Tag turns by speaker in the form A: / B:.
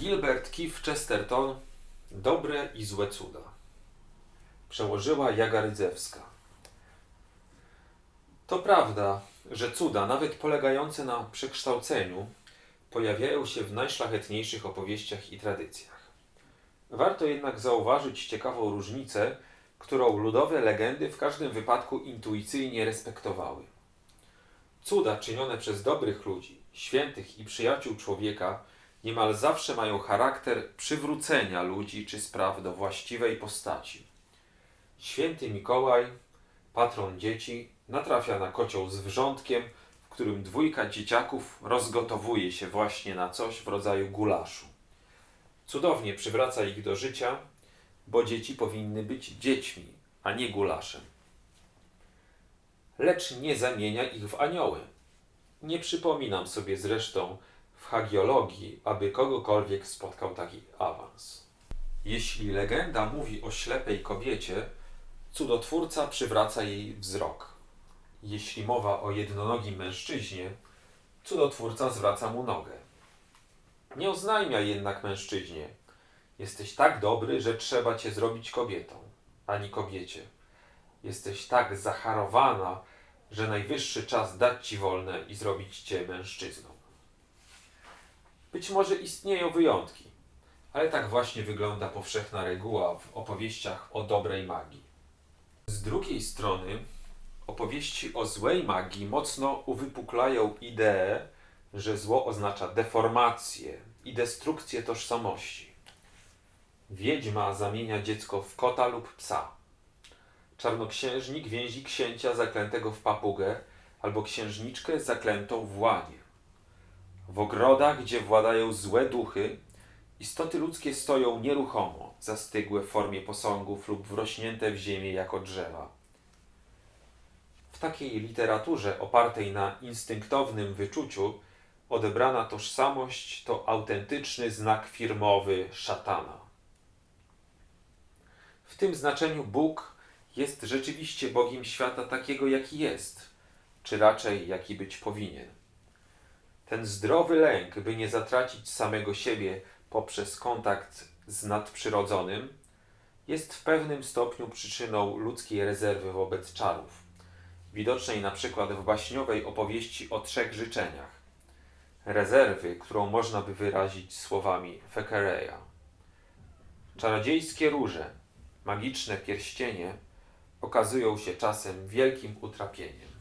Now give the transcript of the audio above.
A: Gilbert Keith Chesterton Dobre i złe cuda. Przełożyła Jaga Rydzewska. To prawda, że cuda, nawet polegające na przekształceniu, pojawiają się w najszlachetniejszych opowieściach i tradycjach. Warto jednak zauważyć ciekawą różnicę, którą ludowe legendy w każdym wypadku intuicyjnie respektowały. Cuda czynione przez dobrych ludzi, świętych i przyjaciół człowieka niemal zawsze mają charakter przywrócenia ludzi czy spraw do właściwej postaci. Święty Mikołaj, patron dzieci, natrafia na kocioł z wrzątkiem, w którym dwójka dzieciaków rozgotowuje się właśnie na coś w rodzaju gulaszu. Cudownie przywraca ich do życia, bo dzieci powinny być dziećmi, a nie gulaszem. Lecz nie zamienia ich w anioły. Nie przypominam sobie zresztą w hagiologii, aby kogokolwiek spotkał taki awans. Jeśli legenda mówi o ślepej kobiecie, cudotwórca przywraca jej wzrok. Jeśli mowa o jednonogim mężczyźnie, cudotwórca zwraca mu nogę. Nie oznajmia jednak mężczyźnie: Jesteś tak dobry, że trzeba cię zrobić kobietą, ani kobiecie. Jesteś tak zacharowana, że najwyższy czas dać ci wolne i zrobić cię mężczyzną. Być może istnieją wyjątki, ale tak właśnie wygląda powszechna reguła w opowieściach o dobrej magii. Z drugiej strony, opowieści o złej magii mocno uwypuklają ideę, że zło oznacza deformację i destrukcję tożsamości. Wiedźma zamienia dziecko w kota lub psa. Czarnoksiężnik więzi księcia zaklętego w papugę albo księżniczkę zaklętą w łanie. W ogrodach, gdzie władają złe duchy, istoty ludzkie stoją nieruchomo, zastygłe w formie posągów lub wrośnięte w ziemię jako drzewa. W takiej literaturze opartej na instynktownym wyczuciu odebrana tożsamość to autentyczny znak firmowy szatana. W tym znaczeniu Bóg jest rzeczywiście Bogiem świata takiego, jaki jest, czy raczej jaki być powinien. Ten zdrowy lęk, by nie zatracić samego siebie poprzez kontakt z nadprzyrodzonym, jest w pewnym stopniu przyczyną ludzkiej rezerwy wobec czarów, widocznej na przykład w baśniowej opowieści o trzech życzeniach. Rezerwy, którą można by wyrazić słowami Fekereya. Czarodziejskie róże, magiczne pierścienie okazują się czasem wielkim utrapieniem.